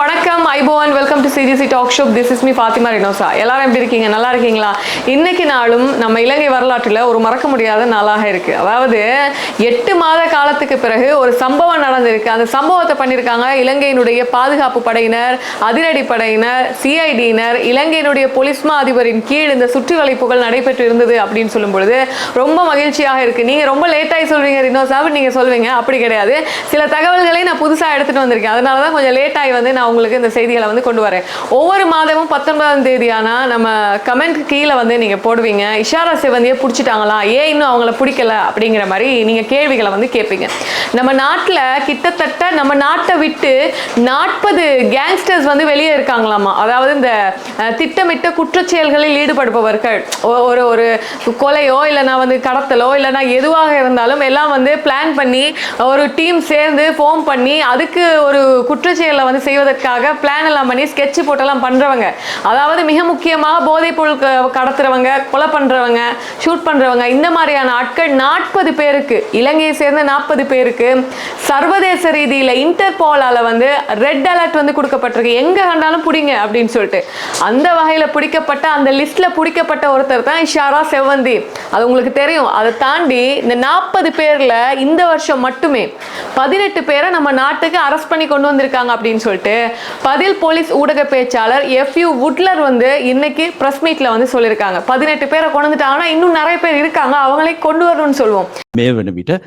வணக்கம். IPhone welcome to CGC dog shop this is me Fathima Rinosa எல்லாரும் எப்படி இருக்கீங்க? நல்லா இருக்கீங்களா? இன்னைக்கு நாளும் நம்ம இலங்கை வரலாற்றில் ஒரு மறக்க முடியாத நாளாக இருக்கு. அதாவது எட்டு மாத காலத்துக்கு பிறகு ஒரு சம்பவம் நடந்திருக்கு. அந்த சம்பவத்தை பண்ணியிருக்காங்க இலங்கையினுடைய பாதுகாப்பு படையினர் அதிரடி படையினர் சிஐடியினர் இலங்கையினுடைய பொலிஸ்மா அதிபரின் கீழ் இந்த சுற்றுவளைப்புகள் நடைபெற்று இருந்தது அப்படின்னு சொல்லும் பொழுது ரொம்ப மகிழ்ச்சியாக இருக்கு. நீங்க ரொம்ப லேட்டாகி சொல்றீங்க ரினோசா நீங்க சொல்வீங்க. அப்படி கிடையாது. சில தகவல்களை நான் புதுசாக எடுத்துட்டு வந்திருக்கேன். அதனால தான் கொஞ்சம் லேட்டாகி வந்து நான் உங்களுக்கு இந்த செய்திகளை வந்து கொண்டு வரேன். ஒவ்வொரு மாதமும் பத்தொன்பதாம் தேதியானா நம்ம கமெண்ட் கீழே வந்து நீங்க போடுவீங்க. இஷாரா சிவந்தியை பிடிச்சிட்டாங்களா? ஏன் இன்னும் அவங்கள பிடிக்கல? அப்படிங்கிற மாதிரி நீங்க கேள்விகளை வந்து கேட்பீங்க. நம்ம நாட்டில் கிட்டத்தட்ட நம்ம நாட்டை விட்டு நாற்பது கேங்ஸ்டர்ஸ் வந்து வெளியே இருக்காங்களாமா? அதாவது இந்த திட்டமிட்ட குற்றச்செயல்களில் ஈடுபடுபவர்கள். ஒரு ஒரு கொலையோ இல்லைனா வந்து கடத்தலோ இல்லைனா எதுவாக இருந்தாலும் எல்லாம் வந்து பிளான் பண்ணி ஒரு டீம் சேர்ந்து ஃபோம் பண்ணி அதுக்கு ஒரு குற்றச்செயலை வந்து செய்வதற்காக பிளான் எல்லாம் பண்ணி ஸ்கெட்ச் போட்டெல்லாம் பண்றவங்க. அதாவது மிக முக்கியமாக போதைப் பொருள் கடத்துறவங்க கொலை பண்றவங்க ஷூட் பண்றவங்க இந்த மாதிரியான ஆட்கள் நாற்பது பேருக்கு இலங்கையை சேர்ந்த நாற்பது பேருக்கு சர்வதேச ரீதியில இன்டர்போலால வந்து ரெட் அலர்ட் வந்து கொடுக்கப்பட்டிருக்கு. எங்க கண்டாலும் பிடிங்க அப்படின்னு சொல்லிட்டு. அந்த வகையில் பிடிக்கப்பட்ட அந்த லிஸ்ட்ல பிடிக்கப்பட்ட ஒருத்தர் தான் இஷாரா செவ்வந்தி. அது உங்களுக்கு தெரியும். அதை தாண்டி இந்த நாற்பது பேர்ல இந்த வருஷம் மட்டுமே பதினெட்டு பேரை நம்ம நாட்டுக்கு அரெஸ்ட் பண்ணி கொண்டு வந்திருக்காங்க அப்படின்னு சொல்லிட்டு பதில் போலீஸ் ஊடக பேச்சாளர் எஃப் யூ வுட்லர் வந்து இன்னைக்கு பிரஸ் மீட்ல வந்து சொல்லியிருக்காங்க பதினெட்டு பேரை கொண்டு வந்துட்டாங்கன்னா இன்னும் நிறைய பேர் இருக்காங்க அவங்களே கொண்டு வரணும்னு சொல்லுவோம் මේ වන විට අ,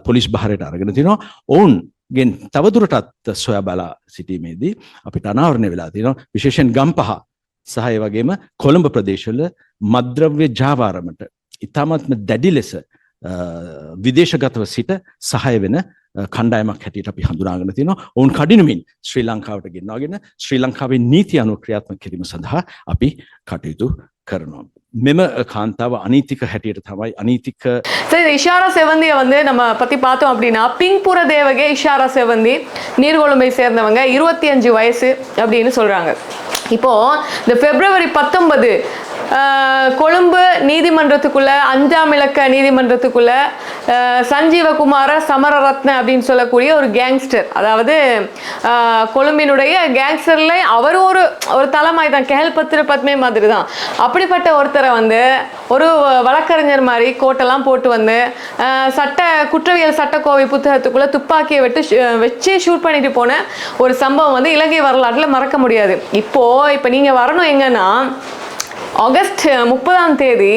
පොලිස් භාරයට අරගෙන තිනවා ඔවුන් ගෙන් තවදුරටත් සොයා බලා සිටීමේදී අපිට අනාවරණය වෙලා තියෙනවා විශේෂෙන් ගම් පහ සහය වගේම කොළඹ ප්‍රදේශවල මද්‍රව්‍ය ජාවාරමට ඉතාමත්ම දැඩි ලෙස අ, විදේශගතව සිට සහය වෙන අ, කණ්ඩායමක් හැටියට අපි හඳුනාගෙන තියෙනවා ඔවුන් කඩිනමින් ශ්‍රී ලංකාවට ගෙන්වාගෙන ශ්‍රී ලංකාවේ නීති අනුව ක්‍රියාත්මක කිරීම සඳහා අපි කටයුතු කරනවා. මෙම කාන්තාව අනීතික හැටියට තමයි අනීතික சரி இந்த இஷாரா செவந்தியை வந்து நம்ம பத்தி பார்த்தோம் அப்படின்னா பிங்புர தேவகே இஷாரா செவந்தி நீர்கொழும்பை சேர்ந்தவங்க இருபத்தி அஞ்சு வயசு அப்படின்னு சொல்றாங்க இப்போ இந்த பிப்ரவரி பத்தொன்பது கொழும்பு நீதிமன்றத்துக்குள்ள அஞ்சாம் இலக்க நீதிமன்றத்துக்குள்ள சஞ்சீவகுமார சமரரத்ன அப்படின்னு சொல்லக்கூடிய ஒரு கேங்ஸ்டர் அதாவது கொழும்பினுடைய கேங்ஸ்டர்ல அவர் ஒரு ஒரு தலைமாய் தான் கேள் பத்திர பத்மே மாதிரி தான் அப்படிப்பட்ட ஒருத்தரை வந்து ஒரு வழக்கறிஞர் மாதிரி கோட்டெல்லாம் போட்டு வந்து சட்ட குற்றவியல் சட்டக்கோவை புத்தகத்துக்குள்ள துப்பாக்கியை விட்டு வச்சே வச்சு ஷூட் பண்ணிட்டு போன ஒரு சம்பவம் வந்து இலங்கை வரலாற்றில் மறக்க முடியாது. இப்போ இப்போ நீங்கள் வரணும் எங்கன்னா ஆகஸ்ட் முப்பதாம் தேதி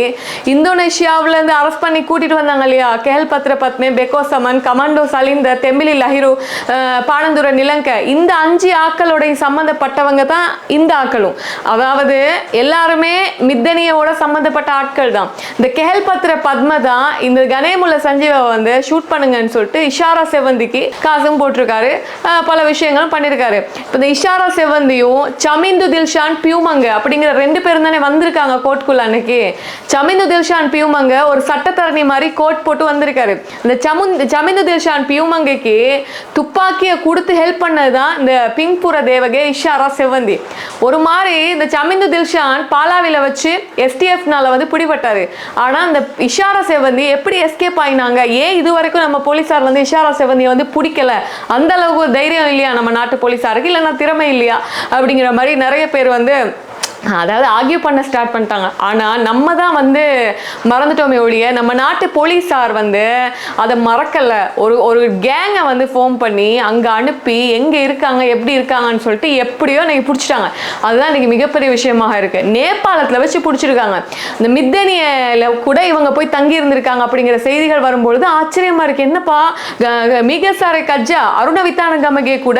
இந்தோனேஷியாவிலேருந்து அரெஸ்ட் பண்ணி கூட்டிகிட்டு வந்தாங்க இல்லையா? கெஹல் பத்ர பத்மே பெக்கோ சமன் கமாண்டோ சலிந்த தெம்பிலி லஹிரு அஹ், பாணந்துர நிலங்க. இந்த அஞ்சு ஆக்களோடைய சம்மந்தப்பட்டவங்க தான் இந்த ஆக்களும். அதாவது எல்லாருமே மித்தனியோட சம்மந்தப்பட்ட ஆட்கள் தான். இந்த கெஹல் பத்ர பத்ம தான் இந்த கணேமுல்ல சஞ்சீவை வந்து ஷூட் பண்ணுங்கன்னு சொல்லிட்டு இஷாரா செவந்திக்கு காசும் போட்டிருக்காரு. பல விஷயங்களும் பண்ணியிருக்காரு இப்போ இந்த இஷாரா செவந்தியும் சமிந்து தில்ஷான் பியூமங்க அப்படிங்கிற ரெண்டு பேரும் தானே வந்திருக்காங்க கோர்ட்குள்ள அன்னைக்கு. சமிந்து தில்ஷான் பியூமங்க ஒரு சட்டத்தரணி மாதிரி கோட் போட்டு வந்திருக்காரு. இந்த சமுந்து சமிந்து தில்ஷான் பியூமங்கைக்கு துப்பாக்கியை கொடுத்து ஹெல்ப் பண்ணதுதான் இந்த பிங்புர தேவகே இஷாரா செவ்வந்தி. ஒரு மாதிரி இந்த சமிந்து தில்ஷான் பாலாவில வச்சு எஸ்டிஎஃப்னால வந்து பிடிபட்டாரு. ஆனா இந்த இஷாரா செவ்வந்தி எப்படி எஸ்கேப் ஆயினாங்க? ஏன் இது வரைக்கும் நம்ம போலீஸார் வந்து இஷாரா செவந்தியை வந்து பிடிக்கல? அந்த அளவுக்கு ஒரு தைரியம் இல்லையா நம்ம நாட்டு போலீஸாருக்கு இல்லைன்னா திறமை இல்லையா? அப்படிங்கிற மாதிரி நிறைய பேர் வந்து அதாவது ஆர்கியூ பண்ண ஸ்டார்ட் பண்ணிட்டாங்க. ஆனால் நம்ம தான் வந்து மறந்துட்டோமே ஒழிய நம்ம நாட்டு போலீஸார் வந்து அதை மறக்கலை. ஒரு ஒரு கேங்கை வந்து ஃபோன் பண்ணி அங்கே அனுப்பி எங்கே இருக்காங்க எப்படி இருக்காங்கன்னு சொல்லிட்டு எப்படியோ இன்னைக்கு பிடிச்சிட்டாங்க. அதுதான் இன்னைக்கு மிகப்பெரிய விஷயமாக இருக்குது நேபாளத்தில் வச்சு பிடிச்சிருக்காங்க. இந்த மித்தனியில் கூட இவங்க போய் தங்கி இருந்திருக்காங்க அப்படிங்கிற செய்திகள் வரும்பொழுது ஆச்சரியமாக இருக்குது என்னப்பா க- மிகசாரை கஜ்ஜா அருண வித்தான கமகே கூட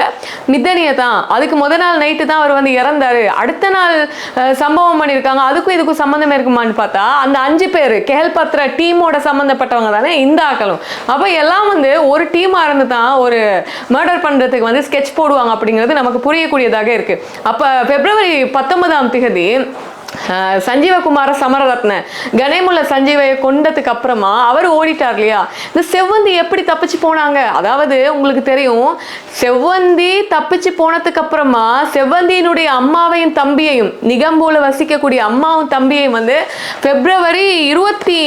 மித்தனியை தான் அதுக்கு முத நாள் நைட்டு தான் அவர் வந்து இறந்தாரு. அடுத்த நாள் சம்பவம் பண்ணியிருக்காங்க. அதுக்கும் இதுக்கும் சம்மந்தமே இருக்குமான்னு பார்த்தா அந்த அஞ்சு பேர் கெஹல் டீமோட சம்மந்தப்பட்டவங்க தானே இந்த ஆக்களும். அப்போ எல்லாம் வந்து ஒரு டீமாக இருந்து தான் ஒரு மர்டர் பண்ணுறதுக்கு வந்து ஸ்கெட்ச் போடுவாங்க அப்படிங்கிறது நமக்கு புரியக்கூடியதாக இருக்குது அப்போ பிப்ரவரி பத்தொன்பதாம் திகதி சஞ்சீவகுமார சமரரத்ன. கணேமுல்ல சஞ்சீவையை கொண்டதுக்கு அப்புறமா அவர் ஓடிட்டார் இல்லையா? இந்த செவ்வந்தி எப்படி தப்பிச்சு போனாங்க? அதாவது உங்களுக்கு தெரியும் செவ்வந்தி தப்பிச்சு போனதுக்கு அப்புறமா செவ்வந்தியினுடைய அம்மாவையும் தம்பியையும் நிகம்பூல வசிக்கக்கூடிய அம்மாவும் தம்பியையும் வந்து பிப்ரவரி இருபத்தி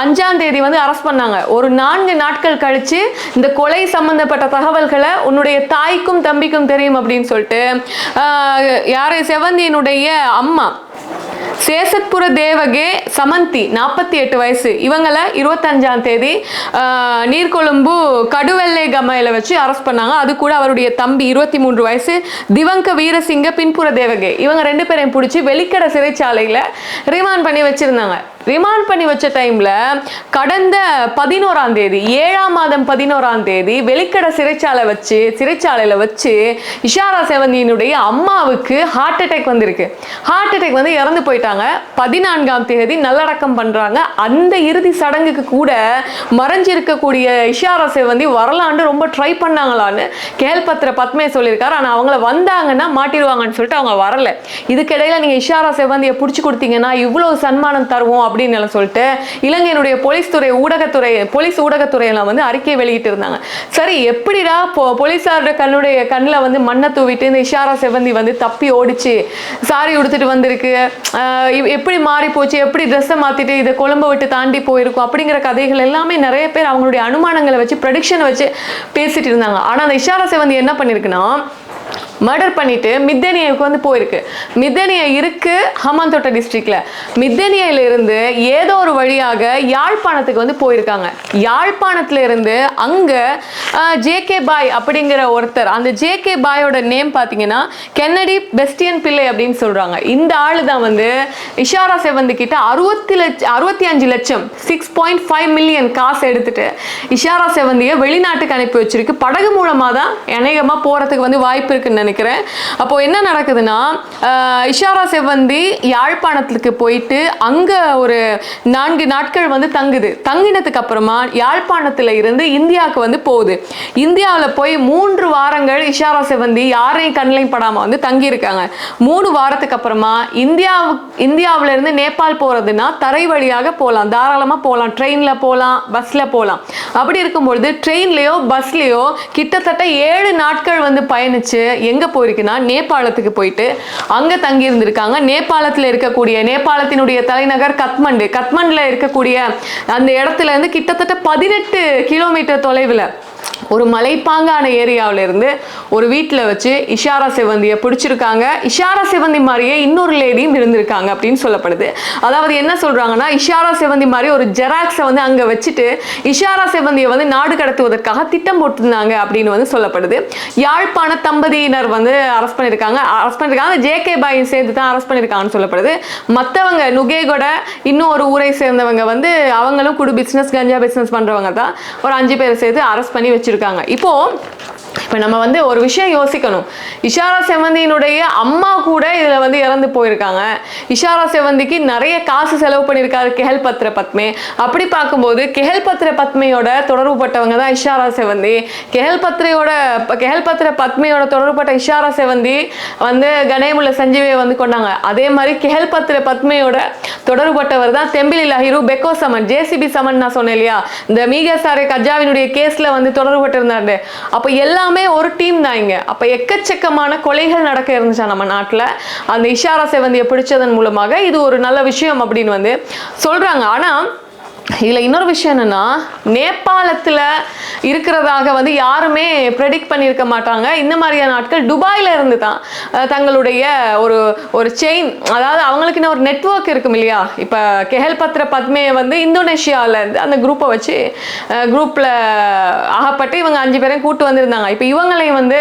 அஞ்சாம் தேதி வந்து அரெஸ்ட் பண்ணாங்க. ஒரு நான்கு நாட்கள் கழிச்சு இந்த கொலை சம்பந்தப்பட்ட தகவல்களை உன்னுடைய தாய்க்கும் தம்பிக்கும் தெரியும் அப்படின்னு சொல்லிட்டு ஆஹ், யாரு? செவ்வந்தியினுடைய அம்மா. சேசத்புர தேவகே சமந்தி நாற்பத்தி எட்டு வயசு. இவங்களை இருபத்தஞ்சாம் தேதி நீர்கொழும்பு கடுவெல்லை கமையில வச்சு அரெஸ்ட் பண்ணாங்க. அது கூட அவருடைய தம்பி இருபத்தி மூன்று வயசு திவங்க வீரசிங்க பின்புற தேவகே. இவங்க ரெண்டு பேரையும் பிடிச்சி வெளிக்கடை சிறைச்சாலையில் ரிமாண்ட் பண்ணி வச்சுருந்தாங்க. ரிமாண்ட் பண்ணி வச்ச டைம்ல கடந்த பதினோராம் தேதி ஏழாம் மாதம் பதினோராம் தேதி வெளிக்கடை சிறைச்சாலை வச்சு சிறைச்சாலையில வச்சு இஷாரா செவந்தியினுடைய அம்மாவுக்கு ஹார்ட் அட்டாக் வந்திருக்கு. ஹார்ட் அட்டாக் வந்து இறந்து போயிட்டாங்க. பதினான்காம் தேதி நல்லடக்கம் பண்றாங்க. அந்த இறுதி சடங்குக்கு கூட மறைஞ்சிருக்கக்கூடிய இஷாரா செவந்தி வரலான்னு ரொம்ப ட்ரை பண்ணாங்களான்னு கேள்பத்திர பத்மே சொல்லியிருக்காரு. ஆனால் அவங்கள வந்தாங்கன்னா மாட்டிடுவாங்கன்னு சொல்லிட்டு அவங்க வரல. இதுக்கிடையில நீங்க இஷாரா செவந்தியை பிடிச்சி கொடுத்தீங்கன்னா இவ்வளவு சன்மானம் தருவோம் அப்படின்னு எல்லாம் சொல்லிட்டு இலங்கையினுடைய போலீஸ் துறை ஊடகத்துறை போலீஸ் ஊடகத்துறையெல்லாம் வந்து அறிக்கை வெளியிட்டு இருந்தாங்க. சரி எப்படிடா போ போலீஸாரோட கண்ணுடைய கண்ணில் வந்து மண்ணை தூவிட்டு இந்த இஷாரா செவந்தி வந்து தப்பி ஓடிச்சு சாரி உடுத்துட்டு வந்திருக்கு எப்படி மாறி போச்சு எப்படி ட்ரெஸ்ஸை மாற்றிட்டு இதை கொழம்பு விட்டு தாண்டி போயிருக்கும் அப்படிங்கிற கதைகள் எல்லாமே நிறைய பேர் அவங்களுடைய அனுமானங்களை வச்சு ப்ரடிக்ஷனை வச்சு பேசிட்டு இருந்தாங்க. ஆனால் அந்த இஷாரா செவந்தி என்ன பண்ணியிருக்குன்னா மர்டர் பண்ணிட்டு மித்தனியாவுக்கு வந்து போயிருக்கு. மித்தனியா இருக்கு ஹமாந்தோட்ட டிஸ்ட்ரிக்ட்ல மித்தனியில இருந்து ஏதோ ஒரு வழியாக யாழ்ப்பாணத்துக்கு வந்து போயிருக்காங்க. யாழ்ப்பாணத்துல இருந்து அங்க ஜேகே பாய் அப்படிங்கிற ஒருத்தர் அந்த ஜேகே பாயோட நேம் பாத்தீங்கன்னா கென்னடி பெஸ்டியன் பிள்ளை அப்படின்னு சொல்றாங்க. இந்த ஆளு தான் வந்து இஷாரா செவந்து கிட்ட அறுபத்தி லட்சம் அறுபத்தி அஞ்சு லட்சம் சிக்ஸ் பாயிண்ட் ஃபைவ் மில்லியன் காசு எடுத்துட்டு இஷாரா செவந்தியை வெளிநாட்டுக்கு அனுப்பி வச்சிருக்கு. படகு மூலமா தான் அநேகமா போறதுக்கு வந்து வாய்ப்பு இருக்குன்னு நினைக்கிறேன். அப்போ என்ன நடக்குதுன்னா இஷாரா செவ்வந்தி யாழ்ப்பாணத்துக்கு போயிட்டு அங்க ஒரு நான்கு நாட்கள் வந்து தங்குது. தங்கினதுக்கு அப்புறமா யாழ்ப்பாணத்துல இருந்து இந்தியாவுக்கு வந்து போகுது. இந்தியாவில் போய் மூன்று வாரங்கள் இஷாரா செவ்வந்தி யாரையும் கண்ணிலையும் படாம வந்து தங்கி இருக்காங்க மூணு வாரத்துக்கு அப்புறமா இந்தியாவு இந்தியாவுல இருந்து நேபாள் போறதுன்னா தரை வழியாக போகலாம் தாராளமா போகலாம் ட்ரெயின்ல போகலாம் பஸ்ல போகலாம் அப்படி இருக்கும்பொழுது ட்ரெயின்லயோ பஸ்லயோ கிட்டத்தட்ட ஏழு நாட்கள் வந்து பயணிச்சு எங்க போயிருக்குன்னா நேபாளத்துக்கு போயிட்டு அங்க தங்கி இருந்திருக்காங்க நேபாளத்துல இருக்கக்கூடிய நேபாளத்தினுடைய தலைநகர் கத்மண்டு. கத்மண்டில் இருக்கக்கூடிய அந்த இடத்துல இருந்து கிட்டத்தட்ட பதினெட்டு கிலோமீட்டர் தொலைவில் ஒரு மலைப்பாங்கான ஏரியாவில இருந்து ஒரு வீட்டில் வச்சு இஷாரா சிவந்தியை பிடிச்சிருக்காங்க. இஷாரா சிவந்தி மாதிரியே இன்னொரு லேடியும் இருந்திருக்காங்க அப்படின்னு சொல்லப்படுது. அதாவது என்ன சொல்றாங்கன்னா இஷாரா சிவந்தி மாதிரி ஒரு ஜெராக்ஸை வந்து அங்கே வச்சுட்டு இஷாரா சிவந்தியை வந்து நாடு கடத்துவதற்காக திட்டம் போட்டிருந்தாங்க அப்படின்னு வந்து சொல்லப்படுது. யாழ்ப்பாண தம்பதியினர் வந்து அரெஸ்ட் பண்ணியிருக்காங்க. அரெஸ்ட் பண்ணியிருக்காங்க. ஜேகே பாயும் சேர்த்து தான் அரெஸ்ட் பண்ணியிருக்காங்கன்னு சொல்லப்படுது. மற்றவங்க நுகேகொட இன்னும் ஒரு ஊரை சேர்ந்தவங்க வந்து அவங்களும் குடு பிஸ்னஸ் கஞ்சா பிஸ்னஸ் பண்ணுறவங்க தான். ஒரு அஞ்சு பேரை சேர்த்து அரெஸ்ட் பண்ணி வச்சிருக்காங்க. வச்சுருக்காங்க. இப்போது இப்போ நம்ம வந்து ஒரு விஷயம் யோசிக்கணும். இஷாரா செவந்தியினுடைய அம்மா கூட இதில் வந்து இறந்து போயிருக்காங்க. இஷாரா செவந்திக்கு நிறைய காசு செலவு பண்ணியிருக்காரு கெஹல் பத்ர பத்மே. அப்படி பார்க்கும்போது கெஹல் பத்ர பத்மையோட தொடர்புபட்டவங்க தான் இஷாரா செவந்தி கெஹல் பத்ரையோட கெஹல் பத்ர பத்மையோட தொடர்புப்பட்ட இஷாரா செவந்தி வந்து கணேமுல்ல சஞ்சீவியை வந்து கொண்டாங்க அதே மாதிரி கெஹல் பத்ர பத்மையோட தொடர்புப்பட்டவர் தான் தெம்பிலி லஹிரு பெக்கோ சமன் ஜேசிபி சமன் நான் சொன்னேன் இல்லையா? இந்த மீகசாரை கஜாவினுடைய கேஸ்ல வந்து தொடர்பு இருந்தாரு அப்போ எல்லாமே ஒரு டீம் தான் இங்க. அப்போ எக்கச்சக்கமான கொலைகள் நடக்க இருந்துச்சா நம்ம நாட்டில்? அந்த இஷாரா செவந்தியை பிடிச்சதன் மூலமாக இது ஒரு நல்ல விஷயம் அப்படின்னு வந்து சொல்றாங்க. ஆனா இதில் இன்னொரு விஷயம் என்னென்னா நேபாளத்தில் இருக்கிறதாக வந்து யாருமே ப்ரெடிக்ட் பண்ணியிருக்க மாட்டாங்க. இந்த மாதிரியான ஆட்கள் துபாயில் இருந்து தான் தங்களுடைய ஒரு ஒரு செயின் அதாவது அவங்களுக்குன்னு ஒரு நெட்வொர்க் இருக்கும் இல்லையா? இப்போ கெஹல் பத்ர பத்மே வந்து இந்தோனேஷியாவில் இருந்து அந்த குரூப்பை வச்சு குரூப்பில் ஆகப்பட்டு இவங்க அஞ்சு பேரையும் கூட்டு வந்திருந்தாங்க. இப்போ இவங்களையும் வந்து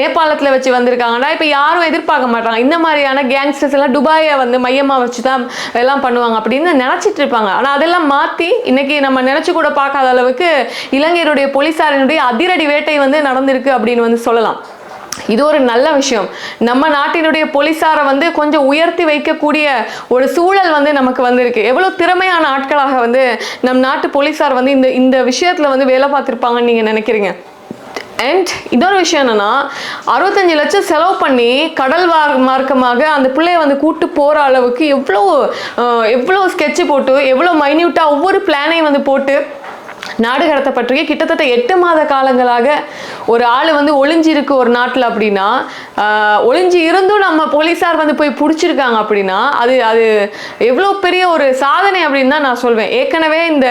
நேபாளத்தில் வச்சு வந்திருக்காங்கன்னா இப்போ யாரும் எதிர்பார்க்க மாட்டாங்க. இந்த மாதிரியான கேங்ஸ்டர்ஸ் எல்லாம் துபாயை வந்து மையமாக வச்சு தான் எல்லாம் பண்ணுவாங்க அப்படின்னு நினச்சிட்டு இருப்பாங்க. ஆனால் அதெல்லாம் மாற்றி இன்னைக்கு நம்ம நினைச்சு கூட பார்க்காத அளவுக்கு இலங்கையினுடைய போலீசாரினுடைய அதிரடி வேட்டை வந்து நடந்திருக்கு அப்படின்னு வந்து சொல்லலாம். இது ஒரு நல்ல விஷயம். நம்ம நாட்டினுடைய போலீசாரை வந்து கொஞ்சம் உயர்த்தி வைக்கக்கூடிய ஒரு சூழல் வந்து நமக்கு வந்திருக்கு. எவ்வளவு திறமையான ஆட்களாக வந்து நம் நாட்டு போலீஸார் வந்து இந்த இந்த விஷயத்துல வந்து வேலை பார்த்திருப்பாங்கன்னு நீங்க நினைக்கிறீங்க? அண்ட் இன்னொரு விஷயம் என்னன்னா அறுபத்தஞ்சு லட்சம் செலவு பண்ணி கடல் மார்க்கமாக அந்த பிள்ளைய வந்து கூட்டு போற அளவுக்கு எவ்வளோ எவ்வளோ ஸ்கெட்ச் போட்டு எவ்வளோ மைன்யூட்டா ஒவ்வொரு பிளானையும் வந்து போட்டு நாடு கடத்தப்பட்டிருக்கு கிட்டத்தட்ட எட்டு மாத காலங்களாக ஒரு ஆள் வந்து ஒளிஞ்சிருக்கு ஒரு நாட்டில் அப்படின்னா ஒளிஞ்சு இருந்தும் நம்ம போலீஸார் வந்து போய் பிடிச்சிருக்காங்க அப்படின்னா அது அது எவ்வளோ பெரிய ஒரு சாதனை அப்படின்னு தான் நான் சொல்வேன். ஏற்கனவே இந்த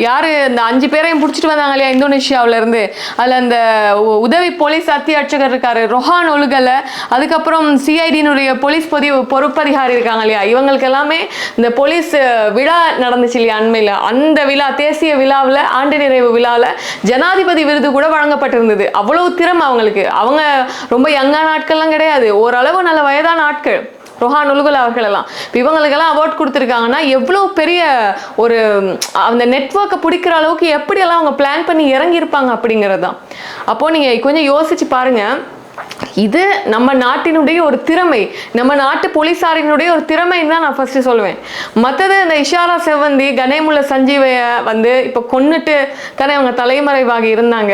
யார் யாரு இந்த அஞ்சு பேரையும் பிடிச்சிட்டு வந்தாங்க இல்லையா இந்தோனேஷியாவிலேருந்து அதில் அந்த உ- உதவி போலீஸ் அத்தியட்சகர் இருக்காரு ரொஹான் ஒழுகலை. அதுக்கப்புறம் சிஐடியினுடைய போலீஸ் பொதி பொறுப்பதிகாரி இருக்காங்க இல்லையா இவங்களுக்கு எல்லாமே இந்த போலீஸ் விழா நடந்துச்சு இல்லையா அண்மையில். அந்த விழா தேசிய விழாவில் ஆண்டு நிறைவு விழாவில் ஜனாதிபதி விருது கூட வழங்கப்பட்டிருந்தது. அவ்வளவு திறமை அவங்களுக்கு. அவங்க ரொம்ப யங்கான ஆட்கள்லாம் கிடையாது. ஓரளவு நல்ல வயதான ஆட்கள். ரொஹான் உலுகுல் அவர்கள் எல்லாம் இவங்களுக்கெல்லாம் அவார்ட் கொடுத்துருக்காங்கன்னா எவ்வளோ பெரிய ஒரு அந்த நெட்ஒர்க்கை பிடிக்கிற அளவுக்கு எப்படியெல்லாம் அவங்க பிளான் பண்ணி இறங்கியிருப்பாங்க அப்படிங்கிறது தான் அப்போது நீங்கள் கொஞ்சம் யோசிச்சு பாருங்க. இது நம்ம நாட்டினுடைய ஒரு திறமை. நம்ம நாட்டு போலீஸாரினுடைய ஒரு திறமைன்னு தான் நான் ஃபர்ஸ்ட் சொல்லுவேன் மற்றது இந்த இஷாரா செவ்வந்தி கணேமுள்ள சஞ்சீவைய வந்து இப்போ கொன்னுட்டு தானே அவங்க தலைமறைவாக இருந்தாங்க.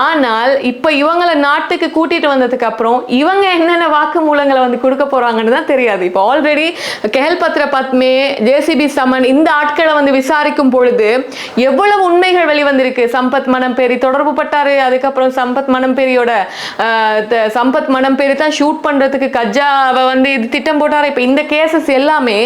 ஆனால் இப்போ இவங்களை நாட்டுக்கு கூட்டிட்டு வந்ததுக்கு அப்புறம் இவங்க என்னென்ன வாக்குமூலங்களை வந்து கொடுக்க போறாங்கன்னு தான் தெரியாது. இப்போ ஆல்ரெடி கெஹல் பத்ர பத்மே ஜேசிபி சமன் இந்த ஆட்களை வந்து விசாரிக்கும் பொழுது எவ்வளவு உண்மைகள் வெளிவந்திருக்கு. சம்பத் மனம்பேரி தொடர்பு பட்டாரு அதுக்கப்புறம் சம்பத் மனம்பேரியோட ஆஹ், சம்பத் மனம் பேரு தான் ஷூட் பண்றதுக்கு கஜாவை வந்து இது திட்டம் போட்டாரு? இப்போ இந்த கேசஸ் எல்லாமே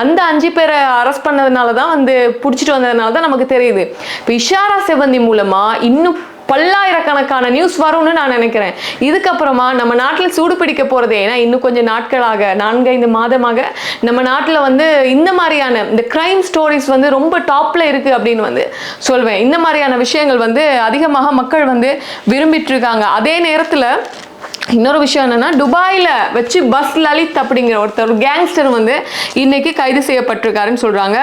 அந்த அஞ்சு பேரை அரெஸ்ட் பண்ணதுனால தான் வந்து பிடிச்சிட்டு வந்ததுனால தான் நமக்கு தெரியுது. இப்போ இஷாரா செவந்தி மூலமா இன்னும் பல்லாயிரக்கணக்கான நியூஸ் வரும்னு நான் நினைக்கிறேன். இதுக்கப்புறமா நம்ம நாட்டில் சூடு பிடிக்க போகிறது ஏன்னா இன்னும் கொஞ்சம் நாட்களாக நான்கைந்து மாதமாக நம்ம நாட்டில் வந்து இந்த மாதிரியான இந்த கிரைம் ஸ்டோரிஸ் வந்து ரொம்ப டாப்பில் இருக்குது அப்படின்னு வந்து சொல்வேன். இந்த மாதிரியான விஷயங்கள் வந்து அதிகமாக மக்கள் வந்து விரும்பிட்டு இருக்காங்க. அதே நேரத்தில் இன்னொரு விஷயம் என்னன்னா துபாயில் வச்சு பஸ் லலித் அப்படிங்கிற ஒருத்தர் கேங்ஸ்டர் வந்து இன்னைக்கு கைது செய்யப்பட்டிருக்காருன்னு சொல்கிறாங்க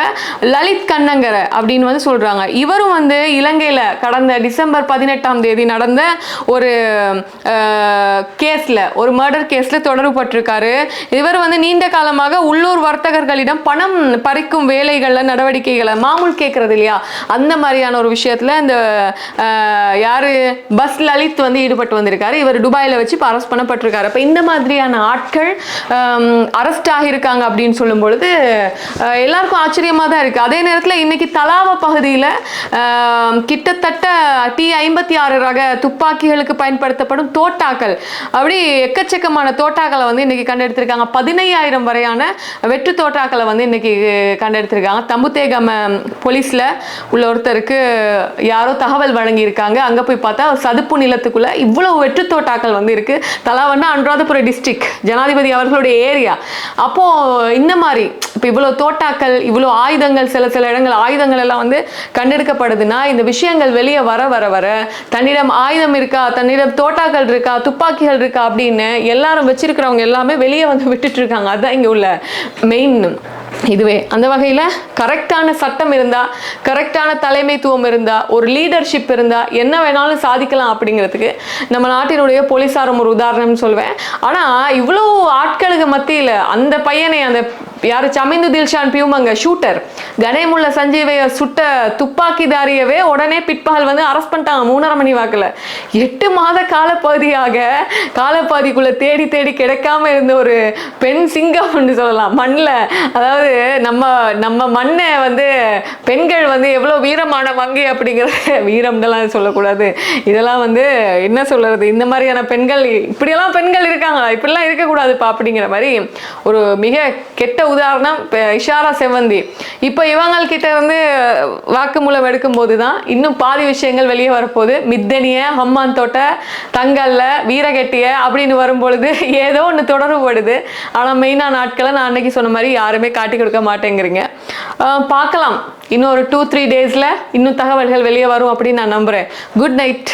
லலித் கண்ணங்கரை அப்படின்னு வந்து சொல்கிறாங்க இவரும் வந்து இலங்கையில் கடந்த டிசம்பர் பதினெட்டாம் தேதி நடந்த ஒரு கேஸில் ஒரு மர்டர் கேஸில் தொடர்பு பட்டிருக்காரு. இவர் வந்து நீண்ட காலமாக உள்ளூர் வர்த்தகர்களிடம் பணம் பறிக்கும் வேலைகளில் நடவடிக்கைகளை மாமூல் கேட்குறது இல்லையா? அந்த மாதிரியான ஒரு விஷயத்தில் இந்த யார்? பஸ் லலித் வந்து ஈடுபட்டு வந்திருக்காரு. இவர் துபாயில் வச்சு அரெஸ்ட் பண்ணப்பட்டிருக்காரு. அப்போ இந்த மாதிரியான ஆட்கள் அரெஸ்ட் ஆகியிருக்காங்க அப்படின்னு சொல்லும் பொழுது எல்லாருக்கும் ஆச்சரியமாக தான் இருக்குது அதே நேரத்தில் இன்னைக்கு தலாவ பகுதியில் கிட்டத்தட்ட டி ஐம்பத்தி ஆறு ரக துப்பாக்கிகளுக்கு பயன்படுத்தப்படும் தோட்டாக்கள். அப்படி எக்கச்சக்கமான தோட்டாக்களை வந்து இன்னைக்கு கண்டெடுத்திருக்காங்க. பதினையாயிரம் வரையான வெற்று தோட்டாக்களை வந்து இன்னைக்கு கண்டெடுத்திருக்காங்க. தம்புத்தேகம போலீஸில் உள்ள ஒருத்தருக்கு யாரோ தகவல் வழங்கியிருக்காங்க. அங்கே போய் பார்த்தா சதுப்பு நிலத்துக்குள்ளே இவ்வளோ வெற்று தோட்டாக்கள் வந்து இருக்கு. தலாவன்னா அனுராதபுரம் டிஸ்ட்ரிக்ட் ஜனாதிபதி அவர்களுடைய ஏரியா அப்போ இந்த மாதிரி இப்போ இவ்வளோ தோட்டாக்கள் இவ்வளோ ஆயுதங்கள் சில சில இடங்கள் ஆயுதங்கள் எல்லாம் வந்து கண்டெடுக்கப்படுதுன்னா இந்த விஷயங்கள் வெளியே வர வர வர தன்னிடம் ஆயுதம் இருக்கா தன்னிடம் தோட்டாக்கள் இருக்கா துப்பாக்கிகள் இருக்கா அப்படின்னு எல்லாரும் வச்சிருக்கிறவங்க எல்லாமே வெளியே வந்து விட்டுட்டு இருக்காங்க. அதுதான் இங்கே உள்ள மெயின் இதுவே. அந்த வகையில் கரெக்டான சட்டம் இருந்தா கரெக்டான தலைமைத்துவம் இருந்தா ஒரு லீடர்ஷிப் இருந்தா என்ன வேணாலும் சாதிக்கலாம் அப்படிங்கிறதுக்கு நம்ம நாட்டினுடைய போலீஸாரும் ஒரு உதாரணம்னு சொல்வேன். ஆனா இவ்வளோ ஆட்களுக்கு மத்தியில அந்த பையனை அந்த யாரு? சமிந்து தில்ஷான் பியூமங்க ஷூட்டர். கணேமுல்ல சஞ்சீவைய சுட்ட துப்பாக்கிதாரியவே உடனே பிற்பகல் வந்து அரெஸ்ட் பண்ணிட்டாங்க மூணரை மணி வாக்குல. எட்டு மாத காலப்பகுதியாக காலப்பகுதிக்குள்ளே தேடி தேடி கிடைக்காம இருந்த ஒரு பெண் சிங்கம் சொல்லலாம். மண்ணில் அதாவது நம்ம நம்ம மண்ணை வந்து பெண்கள் வந்து எவ்வளோ வீரமான வங்கி அப்படிங்கிற வீரம்லாம் சொல்லக்கூடாது. இதெல்லாம் வந்து என்ன சொல்றது? இந்த மாதிரியான பெண்கள் இப்படியெல்லாம் பெண்கள் இருக்காங்களா? இப்படிலாம் இருக்கக்கூடாதுப்பா அப்படிங்கிற மாதிரி ஒரு மிக கெட்ட உதாரணம் இஷாரா செவந்தி இப்போ இவங்கள்கிட்ட இருந்து வாக்குமூலம் எடுக்கும்போது தான் இன்னும் பாதி விஷயங்கள் வெளியே வரப்போகுது. மித்தனிய ஹம்மான் தோட்ட தங்கல்ல வீரகெட்டிய அப்படின்னு வரும்பொழுது ஏதோ ஒன்று தொடர்புபடுது ஆனால் மெயினான நாட்களை நான் அன்னைக்கு சொன்ன மாதிரி யாருமே காட்டி கொடுக்க மாட்டேங்கிறீங்க. பார்க்கலாம். இன்னும் ஒரு டூ த்ரீ டேஸில் இன்னும் தகவல்கள் வெளியே வரும் அப்படின்னு நான் நம்புகிறேன் குட் நைட்